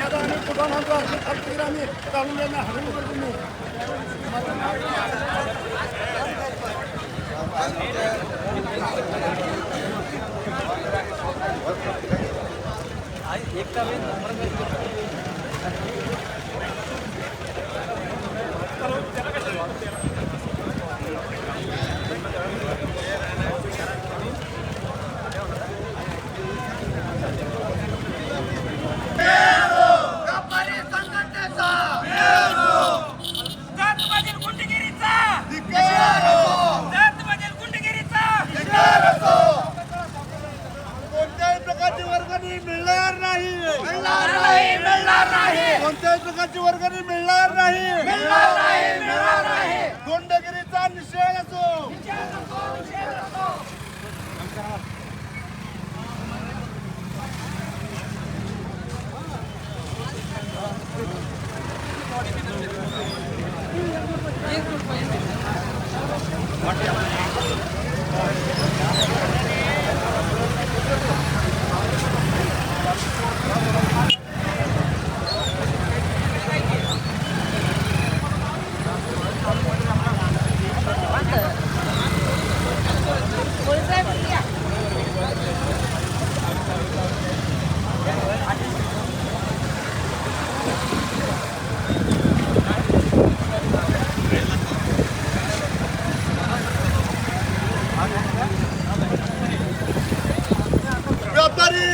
आमच्याकडे शेतात आम्ही कुठं आणतो? आम्ही चालून जाणार हलवून करतो मी एक संघटनेचा जातमधील गुंडगिरीचा धिक्कार असो. जातमधील गुंडगिरीचा धिक्कार असो. कोणत्याही प्रकारची वर्गणी मिळणार नाही मिळणार नाही कोणत्याही प्रकारची वर्गणी नाही मिळणार नाही मिळणार नाही गुंडगिरीचा निषेध असो व्यापारी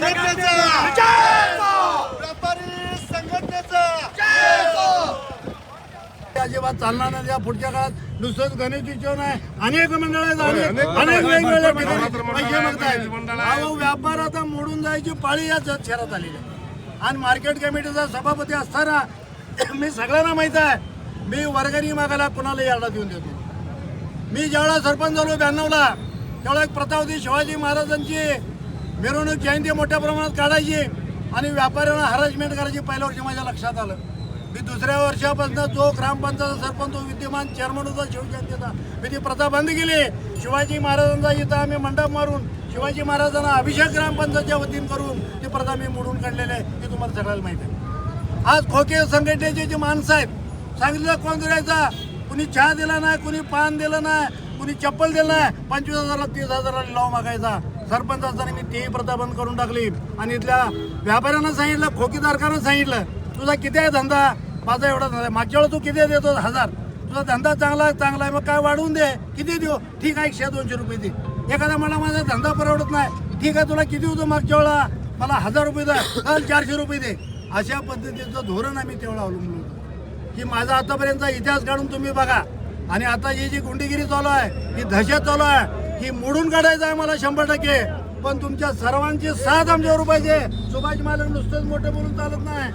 संघटनेचा. व्यापारी संघटनेचा. अजिबात चालणार नाही. या पुढच्या काळात नुसतंच गणेशोत्सव नाही. अनेक मंडळ आहेत अनेक अनेक वेगवेगळ्या पैसे मागतायत. व्यापार आता मोडून जायची पाळी या शहरात आलेली आहे. आणि मार्केट कमिटीचा सभापती असताना मी सगळ्यांना माहीत आहे. मी वर्गणी मागायला कुणाला यार्डात देऊन देतो? मी ज्यावेळेला सरपंच झालो ब्याण्णवला त्यावेळेला एक प्रथा होती शिवाजी महाराजांची मिरवणूक जयंती मोठ्या प्रमाणात काढायची आणि व्यापाऱ्यांना हरासमेंट करायची पहिल्या वर्षी माझ्या लक्षात आलं. मी दुसऱ्या वर्षापासून जो ग्रामपंचायत सरपंच तो विद्यमान चेअरमन होता शिवजयंतीचा मी ती प्रथा बंद केली. शिवाजी महाराजांचा इथं आम्ही मंडप मारून शिवाजी महाराजांना अभिषेक ग्रामपंचायतच्या वतीन करून ती प्रथा मी मोडून काढलेली आहे हे तुम्हाला सगळ्याला माहीत आहे. आज खोके संघटनेचे जे माणसं आहेत सांगितलं कोण करायचा कुणी चहा दिला नाही कुणी पान दिलं नाही कुणी चप्पल दिलं नाही पंचवीस हजाराला तीस हजाराला लाव मागायचा. सरपंच असताना मी तेही प्रथा बंद करून टाकली. आणि इथल्या व्यापाऱ्यांना सांगितलं खोकीदारकांना सांगितलं तुझा किती आहे धंदा? माझा एवढा धंदा मागच्या वेळेला तू किती देतो? हजार. तुझा धंदा चांगला आहे चांगला आहे. मग काय वाढवून दे? किती देऊ? ठीक आहे एकशे दोनशे रुपये दे. एखादा मला माझा धंदा परवडत नाही. ठीक आहे तुला किती होतं मागच्या वेळेला? मला हजार रुपये दे. चारशे रुपये दे. अशा पद्धतीचं धोरण आम्ही तेवढं अवलंबून होतो. की माझा आतापर्यंतचा इतिहास काढून तुम्ही बघा. आणि आता ही जी गुंडगिरी चालू आहे ही दहशत चालू आहे. ही मोडून काढायचं आहे मला शंभर टक्के. पण तुमच्या सर्वांची साथ आमच्यावर पाहिजे सुभाष मालक नुसतंच मोठे बोलून चालत नाही.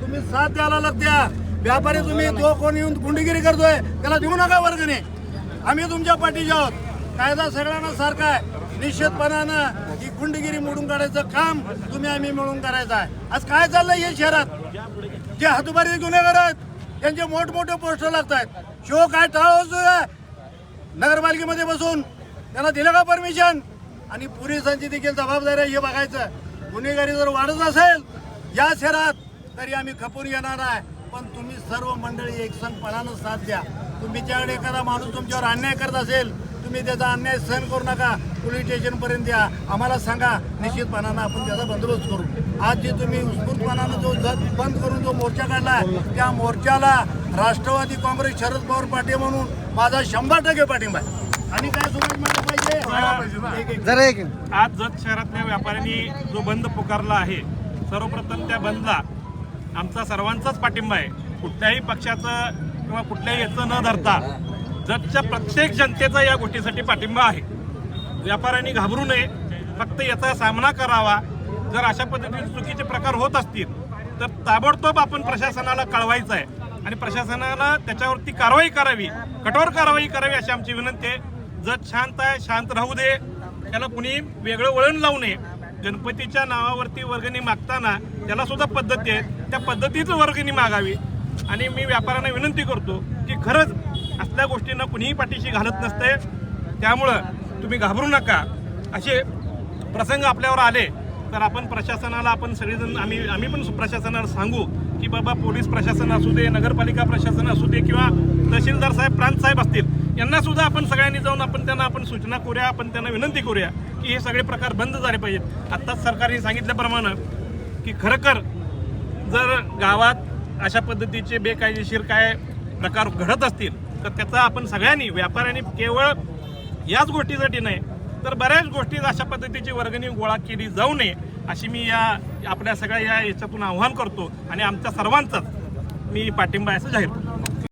तुम्ही साथ द्यायला लागत्या व्यापारी तुम्ही जो कोण येऊन गुंडगिरी करतोय त्याला देऊ नका वर्गणी. आम्ही तुमच्या पाठीचे आहोत. कायदा सगळ्यांना सारखा आहे. निश्चितपणानं ही गुंडगिरी मोडून काढायचं काम तुम्ही आम्ही मिळून करायचं आहे. आज काय चाललंय हे शहरात? जे हातुबारी गुन्हेगार आहेत त्यांचे मोठमोठे पोस्टर लागत आहेत शो काय टाळ नगरपालिकेमध्ये बसून त्यांना दिलं का परमिशन? आणि पोलिसांची देखील जबाबदारी हे बघायचं. गुन्हेगारी जर वाढत असेल या शहरात तरी आम्ही खपून येणार आहे. पण तुम्ही सर्व मंडळी एकसंगपणानं साथ द्या. तुमच्याकडे एखादा माणूस तुमच्यावर अन्याय करत असेल तुम्ही त्याचा अन्याय सहन करू नका. पोलीस स्टेशनपर्यंत द्या आम्हाला सांगा निश्चितपणानं आपण त्याचा बंदोबस्त करू. आज जे तुम्ही उत्स्फूर्तपणानं जो बंद करून जो मोर्चा काढला त्या मोर्चाला राष्ट्रवादी काँग्रेस शरद पवार पाटील म्हणून माझा शंभर टक्के पाठिंबा आहे. आणि काय पाहिजे? जरा एक. आज जत शहरातल्या व्यापाऱ्यांनी जो बंद पुकारला आहे सर्वप्रथम त्या बंदला आमचा सर्वांचाच पाठिंबा आहे. कुठल्याही पक्षाचं किंवा कुठल्याही याचं न धरता जतच्या प्रत्येक जनतेचा या गोष्टीसाठी पाठिंबा आहे. व्यापाऱ्यांनी घाबरू नये. फक्त याचा सामना करावा. जर अशा पद्धतीने चुकीचे प्रकार होत असतील तर ताबडतोब आपण प्रशासनाला कळवायचं आहे. आणि प्रशासनाला त्याच्यावरती कारवाई करावी कठोर कारवाई करावी अशी आमची विनंती आहे. जत शांत आहे शांत राहू दे. त्याला कुणी वेगळं वळण लावू नये. गणपतीच्या नावावरती वर्गणी मागताना त्याला सुद्धा पद्धती आहेत. त्या पद्धतीचं वर्गणी मागावी. आणि मी व्यापाऱ्यांना विनंती करतो की खरंच असल्या गोष्टींना कुणीही पाठीशी घालत नसते त्यामुळं तुम्ही घाबरू नका. असे प्रसंग आपल्यावर आले तर आपण प्रशासनाला आपण सगळेजण आम्ही आम्ही पण प्रशासनाला सांगू की बाबा पोलीस प्रशासन असू दे नगरपालिका प्रशासन असू दे किंवा तहसीलदार साहेब प्रांत साहेब असतील यांना सुद्धा आपण सगळ्यांनी जाऊन आपण त्यांना आपण सूचना करूया आपण त्यांना विनंती करूया की हे सगळे प्रकार बंद झाले पाहिजेत. आत्ताच सरकारने सांगितल्याप्रमाणे की खरंकर जर गावात अशा पद्धतीचे बेकायदेशीर काय प्रकार घडत असतील तर त्याचा आपण सगळ्यांनी व्यापाऱ्यांनी केवळ याच गोष्टीसाठी नाही तर बऱ्याच गोष्टी अशा पद्धतीची वर्गणी गोळा केली जाऊ नये अशी मी या आपल्या सगळ्या या याच्यातून आव्हान करतो आणि आमच्या सर्वांचाच मी पाठिंबा असं जाहीर करतो.